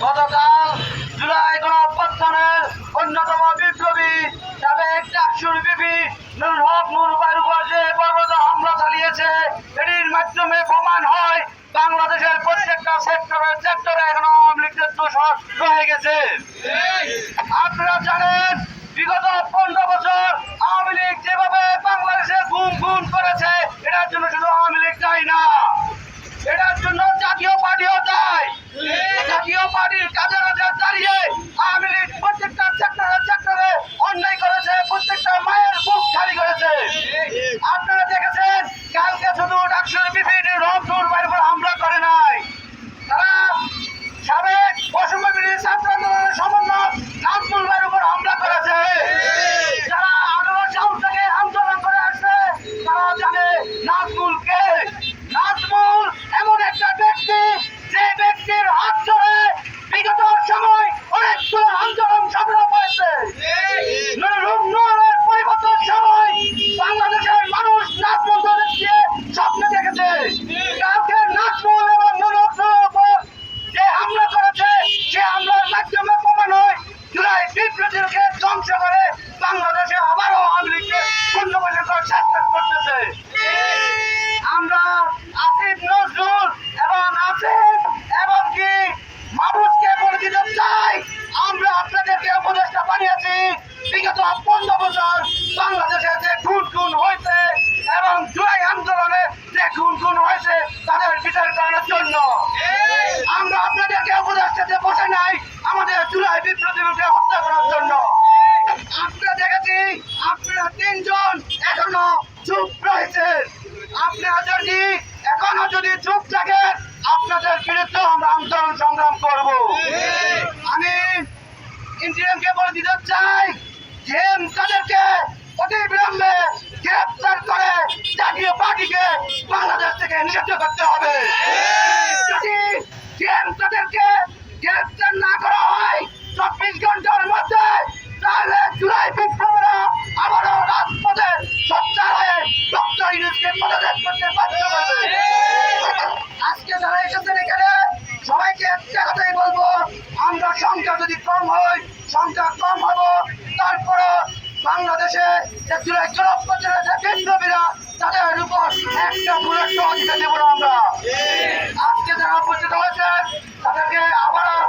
গতকাল জুলাই গণঅভ্যুত্থানের অন্যতম বিপ্লবী সাবেক ডাকসুর বিপি নুর হক নুরুবাইয়ের উপর যে পর্বত হামলা চালিয়েছে, এটির মাধ্যমে প্রমাণ হয় বাংলাদেশের প্রত্যেকটা সেক্টরের সেক্টরে এখন আওয়ামী লীগের দোষ রয়ে গেছে। রাজনীতিকে ধ্বংস করে বাংলাদেশে আবারও আওয়ামী লীগকে পুনর্বলিত করতেছে। যদি চুপ থাকে আপনাদের বিরুদ্ধে আমরা আন্দোলন সংগ্রাম করব। আমি ইঞ্জিনিয়ারকে বলে দিতে চাই যে তাদেরকে অতি বিলম্বে গ্রেপ্তার করে জাতীয় পার্টিকে বাংলাদেশ থেকে নিষিদ্ধ করতে হবে। যদি তাদেরকে গ্রেপ্তার না করে একটা কথাই বলব, আমরা সংখ্যা যদি কম হয়, সংখ্যা কম হব, তারপরও বাংলাদেশে যে জুলাই জনপ্রচারের যে কেন্দ্রবীরা তাদের উপর একটা বুলেট দিতে দেব